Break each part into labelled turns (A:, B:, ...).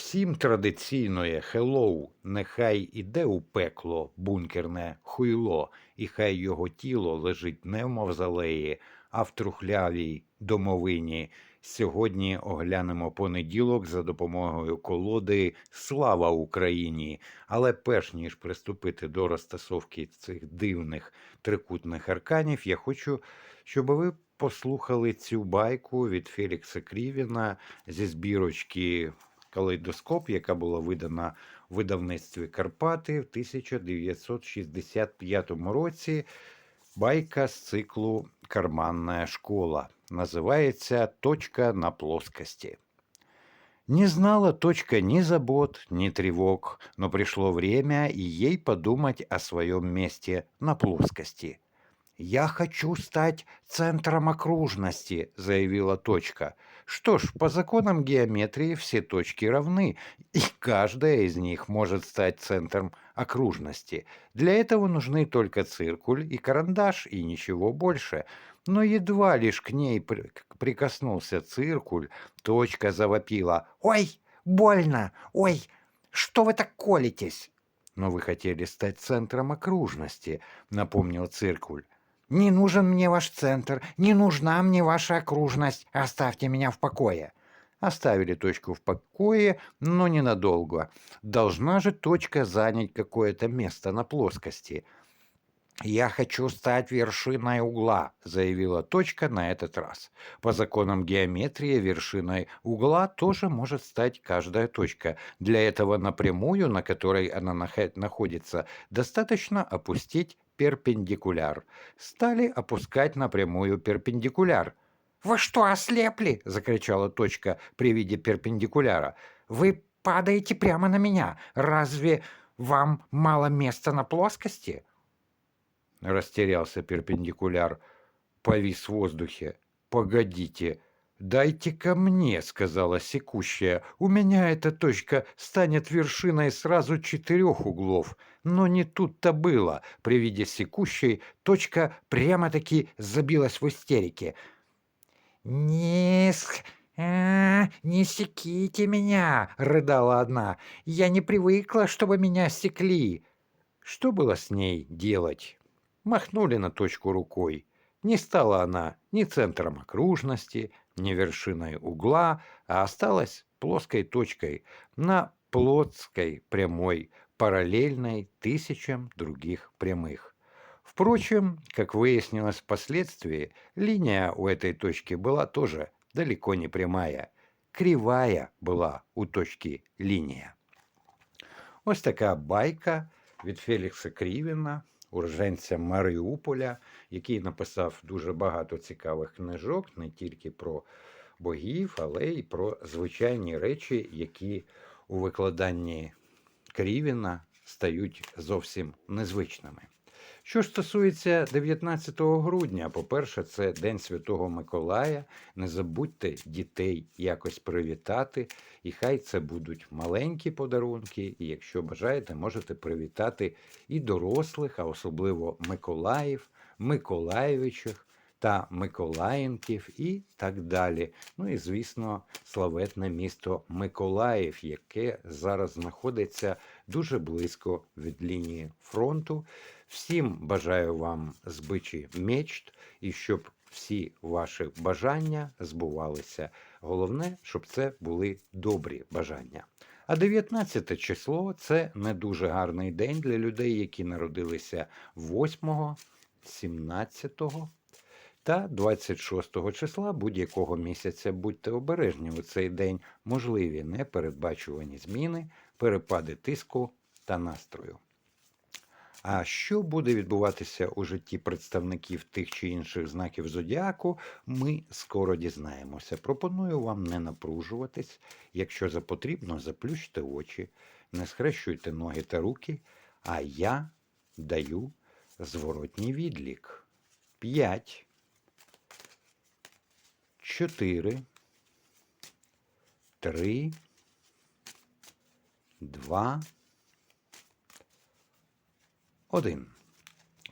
A: Всім традиційноє хеллоу, нехай іде у пекло бункерне хуйло, і хай його тіло лежить не в мавзолеї, а в трухлявій домовині. Сьогодні оглянемо понеділок за допомогою колоди Слава Україні! Але перш ніж приступити до розтасовки цих дивних трикутних арканів, я хочу, щоб ви послухали цю байку від Фелікса Крівіна зі збірочки Калейдоскоп, яка була видана в видавництві Карпати в 1965 році. Байка з циклу Карманная школа. Называется «Точка на плоскости». Не знала точка ни забот, ни тревог, но пришло время и ей подумать о своем месте на плоскости. «Я хочу стать центром окружности», — заявила точка. Что ж, по законам геометрии все точки равны, и каждая из них может стать центром окружности. Для этого нужны только циркуль и карандаш, и ничего больше. Но едва лишь к ней при- прикоснулся циркуль, точка завопила.
B: Ой, больно! Ой, что вы так колитесь?
A: «Но вы хотели стать центром окружности», — напомнил циркуль.
B: Не нужен мне ваш центр, не нужна мне ваша окружность. Оставьте меня в покое.
A: Оставили точку в покое, но ненадолго. Должна же точка занять какое-то место на плоскости.
B: Я хочу стать вершиной угла.
A: заявила точка на этот раз. По законам геометрии вершиной угла тоже может стать каждая точка. Для этого напрямую, на которой она находится, достаточно опустить перпендикуляр. Стали опускать напрямую перпендикуляр.
B: Вы что, ослепли?
A: закричала точка при виде перпендикуляра.
B: Вы падаете прямо на меня. Разве вам мало места на плоскости?
A: Растерялся перпендикуляр, повис в воздухе. «Погодите, дайте ко мне», — сказала секущая. «У меня эта точка станет вершиной сразу четырех углов». Но не тут-то было. При виде секущей точка
B: Прямо-таки забилась в истерике. «Не, сх- а, не секите меня!» — рыдала одна. «Я не привыкла, чтобы меня секли!»
A: Что было с ней делать? Махнули на точку рукой. Не стала она ни центром окружности, ни вершиной угла, а осталась плоской точкой на плоской прямой, параллельной тысячам других прямых. Впрочем, как выяснилось впоследствии, линия у этой точки была тоже далеко не прямая. Кривая была у точки линия. Ось така байка від Фелікса Крівіна, уроженця Маріуполя, який написав дуже багато цікавих книжок не тільки про богів, але й про звичайні речі, які у викладанні Крівіна стають зовсім незвичними. Що ж стосується 19 грудня, по-перше, це День Святого Миколая. Не забудьте дітей якось привітати, і хай це будуть маленькі подарунки. І якщо бажаєте, можете привітати і дорослих, а особливо Миколаїв, Миколаєвичів та Миколаїнків і так далі. Ну і, звісно, славетне місто Миколаїв, яке зараз знаходиться дуже близько від лінії фронту. Всім бажаю вам збичі мечт і щоб всі ваші бажання збувалися. Головне, щоб це були добрі бажання. А 19 число це не дуже гарний день для людей, які народилися 8, 17 та 26 числа будь-якого місяця. Будьте обережні у цей день можливі непередбачувані зміни, перепади тиску та настрою. А що буде відбуватися у житті представників тих чи інших знаків зодіаку, ми скоро дізнаємося. Пропоную вам не напружуватись. Якщо за потрібно, заплющте очі, не схрещуйте ноги та руки, а я даю зворотній відлік. П'ять. Чотири. Три. Два. Один.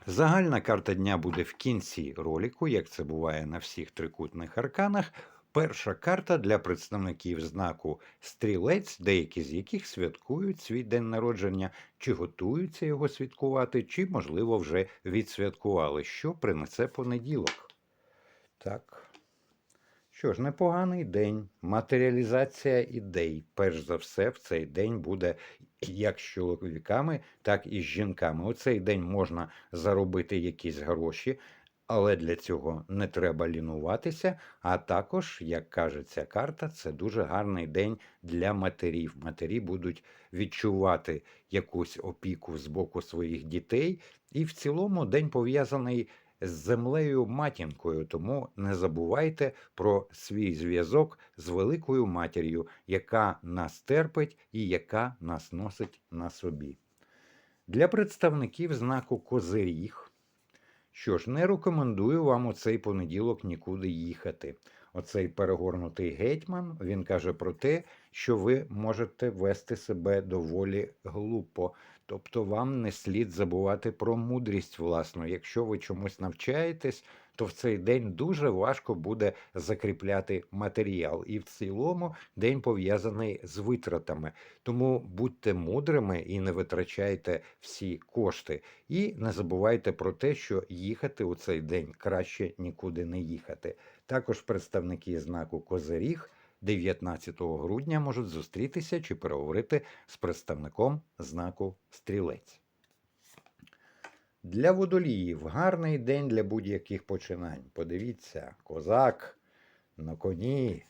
A: Загальна карта дня буде в кінці ролику, як це буває на всіх трикутних арканах. Перша карта для представників знаку стрілець, деякі з яких святкують свій день народження, чи готуються його святкувати, чи, можливо, вже відсвяткували, що принесе понеділок. Так. Що ж, непоганий день. Матеріалізація ідей. Перш за все, в цей день буде як з чоловіками, так і з жінками. У цей день можна заробити якісь гроші, але для цього не треба лінуватися. А також, як каже ця карта, це дуже гарний день для матерів. Матері будуть відчувати якусь опіку з боку своїх дітей. І в цілому день пов'язаний з землею матінкою, тому не забувайте про свій зв'язок з великою матір'ю, яка нас терпить і яка нас носить на собі. Для представників знаку Козиріг, що ж, не рекомендую вам у цей понеділок нікуди їхати. Оцей перегорнутий гетьман він каже про те, що ви можете вести себе доволі глупо. Тобто вам не слід забувати про мудрість власну. Якщо ви чомусь навчаєтесь, то в цей день дуже важко буде закріпляти матеріал. І в цілому день пов'язаний з витратами. Тому будьте мудрими і не витрачайте всі кошти. І не забувайте про те, що їхати у цей день краще нікуди не їхати. Також представники знаку Козиріг 19 грудня можуть зустрітися чи переговорити з представником знаку Стрілець. Для водоліїв гарний день для будь-яких починань. Подивіться, козак на коні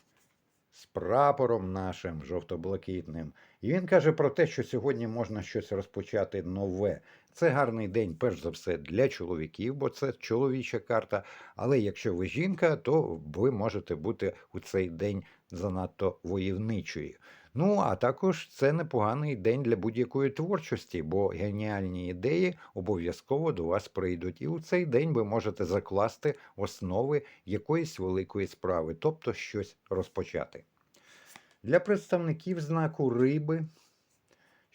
A: з прапором нашим жовто-блакитним. І він каже про те, що сьогодні можна щось розпочати нове. Це гарний день, перш за все, для чоловіків, бо це чоловіча карта. Але якщо ви жінка, то ви можете бути у цей день занадто войовничою. Ну, а також це непоганий день для будь-якої творчості, бо геніальні ідеї обов'язково до вас прийдуть. І у цей день ви можете закласти основи якоїсь великої справи, тобто щось розпочати. Для представників знаку риби.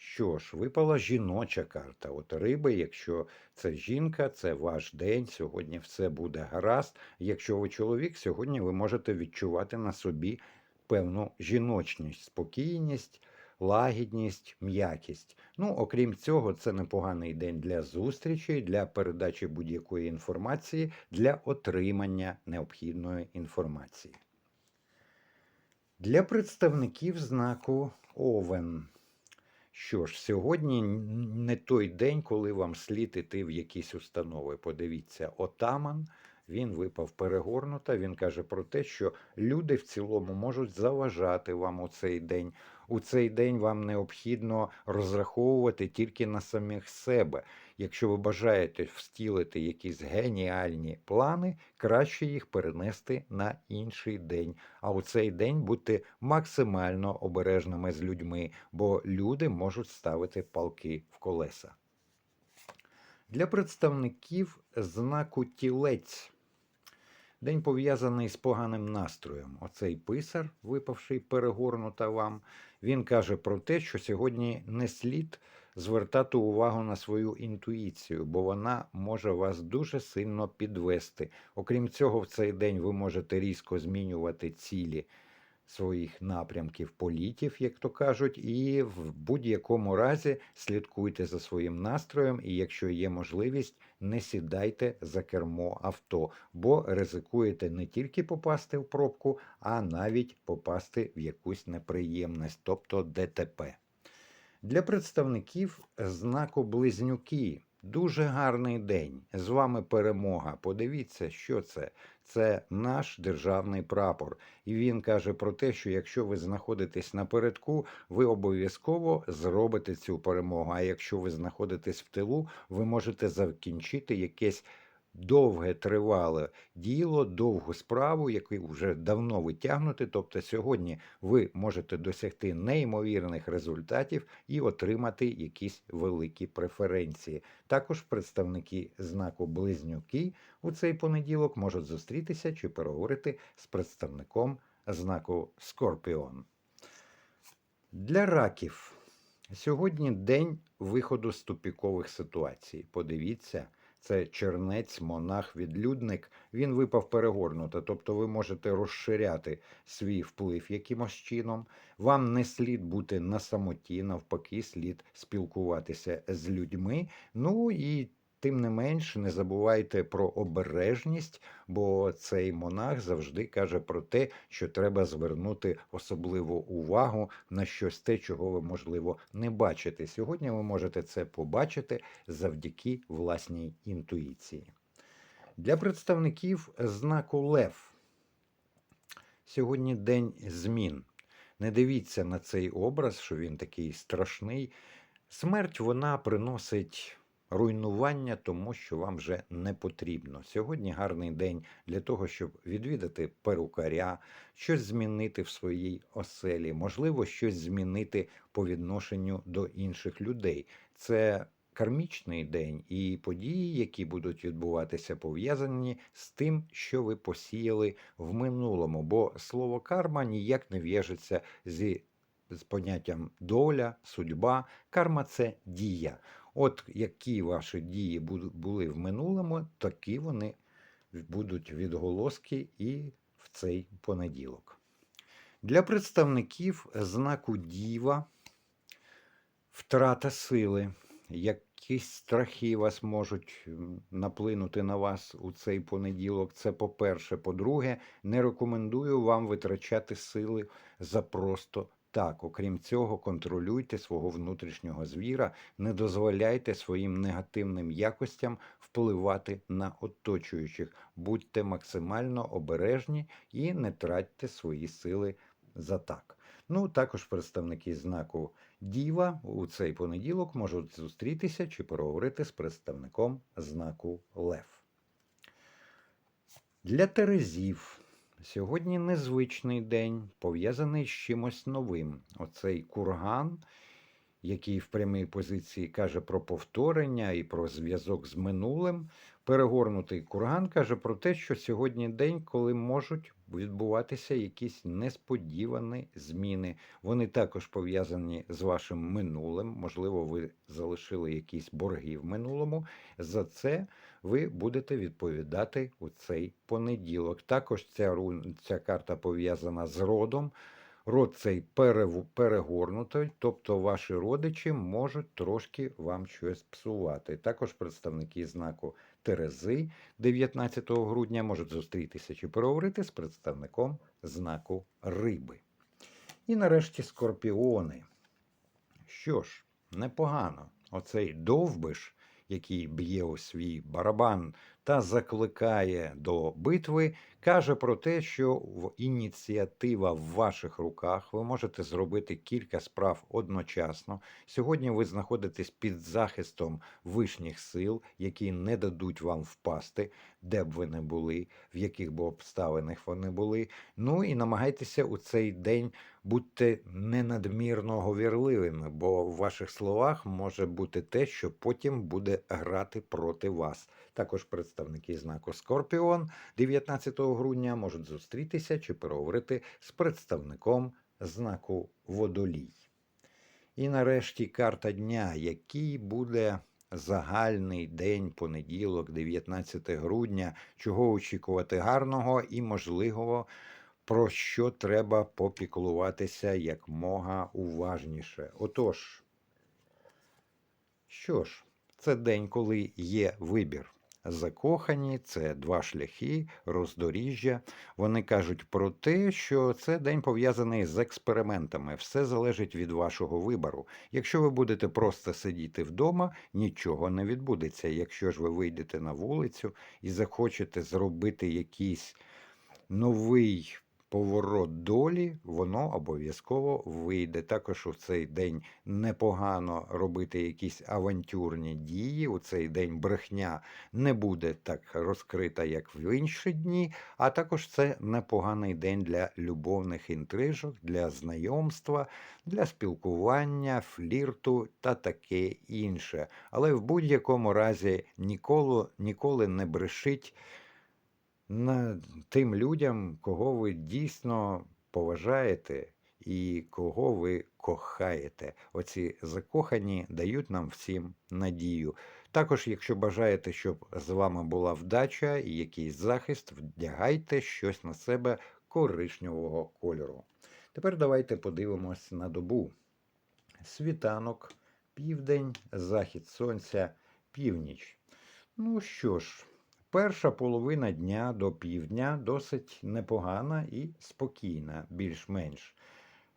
A: Що ж, випала жіноча карта. От риби, якщо це жінка, це ваш день. Сьогодні все буде гаразд. Якщо ви чоловік, сьогодні ви можете відчувати на собі певну жіночність, спокійність, лагідність, м'якість. Ну, окрім цього, це непоганий день для зустрічей, для передачі будь-якої інформації, для отримання необхідної інформації. Для представників знаку Овен. Що ж, сьогодні не той день, коли вам слід іти в якісь установи. Подивіться, отаман, він випав перегорнута. Він каже про те, що люди в цілому можуть заважати вам у цей день. У цей день вам необхідно розраховувати тільки на самих себе. Якщо ви бажаєте встілити якісь геніальні плани, краще їх перенести на інший день. А у цей день будьте максимально обережними з людьми, бо люди можуть ставити палки в колеса. Для представників знаку тілець. День пов'язаний з поганим настроєм. Оцей писар, випавший перегорнута вам, він каже про те, що сьогодні не слід звертати увагу на свою інтуїцію, бо вона може вас дуже сильно підвести. Окрім цього, в цей день ви можете різко змінювати цілі своїх напрямків політів, як то кажуть, і в будь-якому разі слідкуйте за своїм настроєм, і якщо є можливість, не сідайте за кермо авто, бо ризикуєте не тільки попасти в пробку, а навіть попасти в якусь неприємність, тобто ДТП. Для представників знаку Близнюки дуже гарний день. З вами перемога. Подивіться, що це. Це наш державний прапор. І він каже про те, що якщо ви знаходитесь напередку, ви обов'язково зробите цю перемогу. А якщо ви знаходитесь в тилу, ви можете закінчити якесь довге тривале діло, довгу справу, яку вже давно ви тягнете. Тобто сьогодні ви можете досягти неймовірних результатів і отримати якісь великі преференції. Також представники знаку Близнюки у цей понеділок можуть зустрітися чи переговорити з представником знаку Скорпіон. Для раків сьогодні день виходу з тупікових ситуацій. Подивіться, Це чернець, монах, відлюдник. Він випав перегорнуто, тобто ви можете розширяти свій вплив якимось чином. Вам не слід бути на самоті, навпаки, слід спілкуватися з людьми. Ну і тим не менш, не забувайте про обережність, бо цей монах завжди каже про те, що треба звернути особливу увагу на щось те, чого ви, можливо, не бачите. Сьогодні ви можете це побачити завдяки власній інтуїції. Для представників знаку Лев сьогодні день змін. Не дивіться на цей образ, що він такий страшний. Смерть вона приносить руйнування, тому що вам вже не потрібно. Сьогодні гарний день для того, щоб відвідати перукаря, щось змінити в своїй оселі, можливо, щось змінити по відношенню до інших людей. Це кармічний день і події, які будуть відбуватися, пов'язані з тим, що ви посіяли в минулому, бо слово карма ніяк не в'яжеться зі з поняттям доля, судьба. Карма це дія. От які ваші дії були в минулому, такі вони будуть відголоски і в цей понеділок. Для представників знаку Діва втрата сили, якісь страхи вас можуть наплинути на вас у цей понеділок. Це по-перше. По-друге, не рекомендую вам витрачати сили за просто так. Окрім цього, контролюйте свого внутрішнього звіра, не дозволяйте своїм негативним якостям впливати на оточуючих. Будьте максимально обережні і не тратьте свої сили за так. Ну, також представники знаку Діва у цей понеділок можуть зустрітися чи переговорити з представником знаку Лев. Для Терезів сьогодні незвичний день, пов'язаний з чимось новим. Оцей курган, який в прямій позиції каже про повторення і про зв'язок з минулим. Перегорнутий курган каже про те, що сьогодні день, коли можуть відбуватися якісь несподівані зміни. Вони також пов'язані з вашим минулим. Можливо, ви залишили якісь борги в минулому. За це ви будете відповідати у цей понеділок. Також ця, ця карта пов'язана з родом. Род цей перегорнутий, тобто ваші родичі можуть трошки вам щось псувати. Також представники знаку Терези 19 грудня можуть зустрітися чи переговорити з представником знаку Риби. І нарешті скорпіони. Що ж, непогано. Оцей довбиш, який б'є у свій барабан та закликає до битви, каже про те, що в- ініціатива в ваших руках. Ви можете зробити кілька справ одночасно. Сьогодні ви знаходитесь під захистом вишніх сил, які не дадуть вам впасти, де б ви не були, в яких б обставинах вони були. Ну і намагайтеся у цей день бути не надмірно говірливими, бо в ваших словах може бути те, що потім буде грати проти вас. Також представники знаку Скорпіон 19 грудня можуть зустрітися чи переговорити з представником знаку Водолій. І нарешті карта дня, який буде загальний день, понеділок, 19 грудня, чого очікувати гарного і можливого, про що треба попіклуватися якмога уважніше. Отож, що ж, це день, коли є вибір. Закохані, це два шляхи, роздоріжжя. Вони кажуть про те, що це день пов'язаний з експериментами. Все залежить від вашого вибору. Якщо ви будете просто сидіти вдома, нічого не відбудеться. Якщо ж ви вийдете на вулицю і захочете зробити якийсь новий поворот долі, воно обов'язково вийде. Також у цей день непогано робити якісь авантюрні дії. У цей день брехня не буде так розкрита, як в інші дні. А також це непоганий день для любовних інтрижок, для знайомства, для спілкування, флірту та таке інше. Але в будь-якому разі ніколи, ніколи не брешіть на тим людям, кого ви дійсно поважаєте і кого ви кохаєте. Оці закохані дають нам всім надію. Також, якщо бажаєте, щоб з вами була вдача і якийсь захист, вдягайте щось на себе коричневого кольору. Тепер давайте подивимось на добу. Світанок, південь, захід сонця, північ. Ну що ж, перша половина дня до півдня досить непогана і спокійна, більш-менш.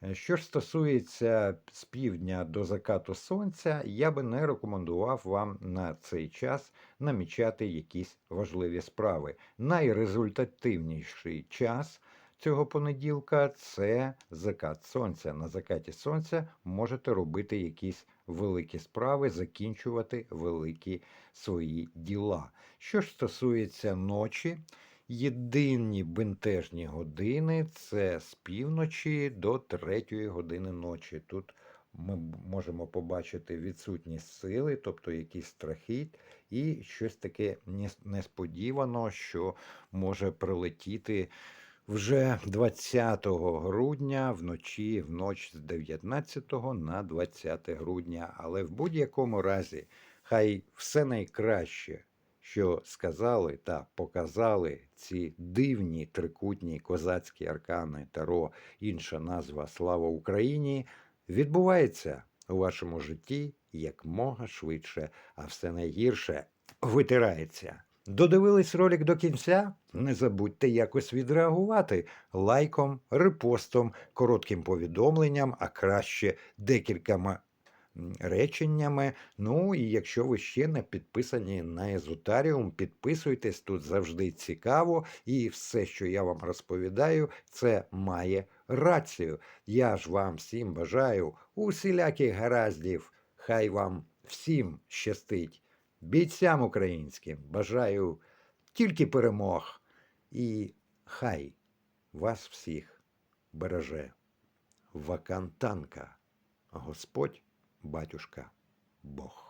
A: Е, Що ж стосується з півдня до закату сонця, я би не рекомендував вам на цей час намічати якісь важливі справи. Найрезультативніший час цього понеділка це закат сонця. На закаті сонця можете робити якісь великі справи, закінчувати великі свої діла. Що ж стосується ночі, єдині бентежні години це з півночі до третьої години ночі. Тут ми можемо побачити відсутність сили, тобто якийсь страхіт, і щось таке несподівано, що може прилетіти вже 20 грудня вночі, в ніч з 19 на 20 грудня. Але в будь-якому разі, хай все найкраще, що сказали та показали ці дивні трикутні козацькі аркани Таро, інша назва Слава Україні, відбувається у вашому житті якмога швидше, а все найгірше витирається. Додивились ролик до кінця? Не забудьте якось відреагувати лайком, репостом, коротким повідомленням, а краще декількома реченнями. Ну і якщо ви ще не підписані на Езотаріум, підписуйтесь тут завжди цікаво, і все, що я вам розповідаю, це має рацію. Я ж вам всім бажаю усіляких гараздів. Хай вам всім щастить. Бійцям українським бажаю тільки перемог. І хай вас всіх береже Вакантанка, Господь, батюшка, Бог.